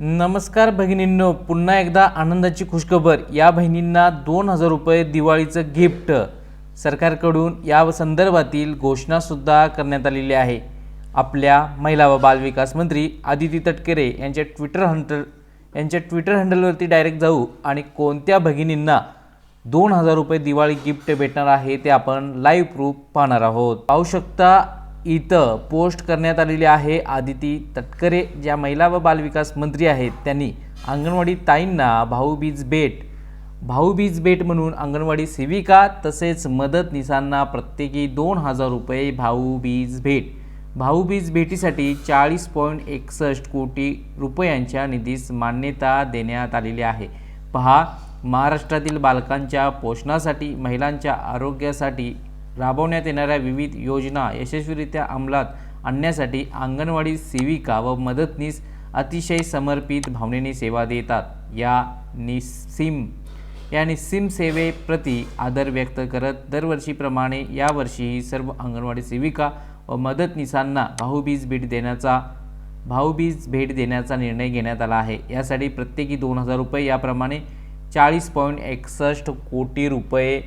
नमस्कार भगिनींनो पुन्हा एकदा आनंदाची खुशखबर. या बहिणींना दोन हजार रुपये दिवाळीचं गिफ्ट. सरकारकडून या संदर्भातील घोषणासुद्धा करण्यात आलेली आहे. आपल्या महिला व बालविकास मंत्री आदिती तटकरे यांच्या ट्विटर हँडल यांच्या ट्विटर हँडलवरती डायरेक्ट जाऊ आणि कोणत्या भगिनींना दोन हजार रुपये दिवाळी गिफ्ट भेटणार आहे ते आपण लाईव्ह प्रूफ पाहणार आहोत. पाहू शकता इथं पोस्ट करण्यात आलेली आहे आदिती तटकरे ज्या महिला व बालविकास मंत्री आहेत. त्यांनी अंगणवाडी ताईंना भाऊबीज भेट. भाऊबीज भेट म्हणून अंगणवाडी सेविका तसेच मदतनीसांना प्रत्येकी दोन हजार रुपये भाऊबीज भेट. भाऊबीज भेटीसाठी चाळीस पॉईंट एकसष्ट कोटी रुपयांच्या निधीस मान्यता देण्यात आलेली आहे. पहा महाराष्ट्रातील बालकांच्या पोषणासाठी महिलांच्या आरोग्यासाठी राबवण्यात येणाऱ्या विविध योजना यशस्वीरित्या अंमलात आणण्यासाठी अंगणवाडी सेविका व मदतनीस अतिशय समर्पित भावनेने सेवा देतात. या निसिम या निस्सीम सेवेप्रती आदर व्यक्त करत दरवर्षीप्रमाणे यावर्षीही सर्व अंगणवाडी सेविका व मदतनीसांना भाऊबीज भेट देण्याचा भाऊबीज भेट देण्याचा निर्णय घेण्यात आला आहे. यासाठी प्रत्येकी दोन हजार रुपये याप्रमाणे चाळीस पॉईंट एकसष्ट कोटी रुपये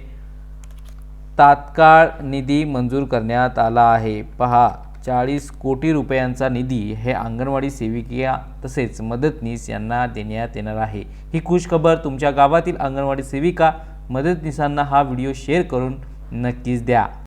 तात्काळ निधी मंजूर करण्यात आला आहे. पहा चाळीस कोटी रुपयांचा निधी हे अंगणवाडी सेविका तसेच मदतनीस यांना देण्यात येणार आहे. ही खुशखबर तुमच्या गावातील अंगणवाडी सेविका मदतनीसांना हा व्हिडिओ शेअर करून नक्कीच द्या.